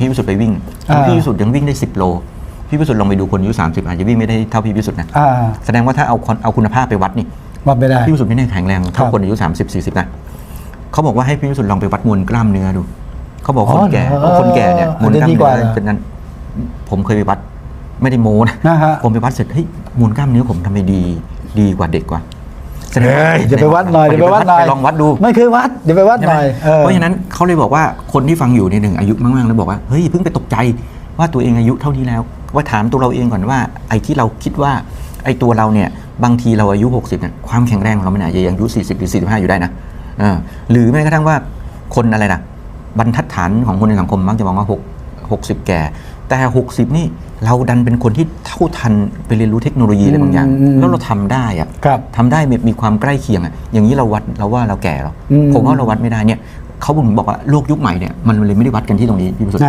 พี่วิสุทธ์ไปวิ่งอ่า พี่วิสุทธ์ยังวิ่งได้ 10 โล พี่วิสุทธ์ลองไปดูคนอายุ30 อาจจะวิ่งไม่ได้เท่าพี่วิสุทธ์นะอ่าแสดงว่าถ้าเอาคนเอาคุณภาพไปวัดนี่วัดไม่ได้ พี่วิสุทธ์ไม่ได้แข็งแรงเท่าครับคนอายุ 30 40นะเขาบอกว่าให้พี่วิสุทธ์ลองไปวัดมวลกล้ามเนื้อดูเขาบอกอ๋อคนแก่เหรอคนแก่เนี่ยเออมวลกล้ามอันนี้ดีกเนื้ว่าอเหรอ เป็นนั้นผมเคยไปวัดไม่ได้โม้นะ นะฮะ ผมไปวัดเสร็จเฮ้ยมวลกล้ามเนื้อผมทำไมดีดีกว่าเด็กกว่า แสดงว่าเฮ้ยเดี๋ยวไปวัดหน่อยเดี๋ยวไปวัดหน่อยไปลองวัดดูไม่เคยวัดเดี๋ยวไปวัดหน่อยใช่ไหมเออเพราะฉะนั้นเขาเลยบอกว่าคนที่ฟังอยู่ในยหนึ่งอายุมากๆแล้วบอกว่าเฮ้ยเพิ่งไปตกใจว่าตัวเองอายุเท่านี้แล้ว ว่าถามตัวเราเองก่อนว่าไอ้ที่เราคิดว่าไอ้ตัวเราเนี่ยบางทีเราอายุ 60เนี่ยความแข็งแรงของเรามันอาจจะยังอายุ 40 หรือ 45 อยู่ได้นะเออหรือแม้กระทั่งว่าคนอะไรนะบรรทัดฐานของคนในสังคมมักจะมองว่า 6 60 แก่ แต่ 60 นี่เราดันเป็นคนที่เท่าทันไปเรียนรู้เทคโนโลยีอะไรบางอย่างอืมแล้วเราทำได้อะครับทำได้มีมีความใกล้เคียงอะอย่างนี้เราวัดเราว่าเราแก่หรออืมผมว่าเราวัดไม่ได้เนี่ยเขาผมบอกว่าโลกยุคใหม่เนี่ยมันเลยไม่ได้วัดกันที่ตรงนี้พี่ประสบนะ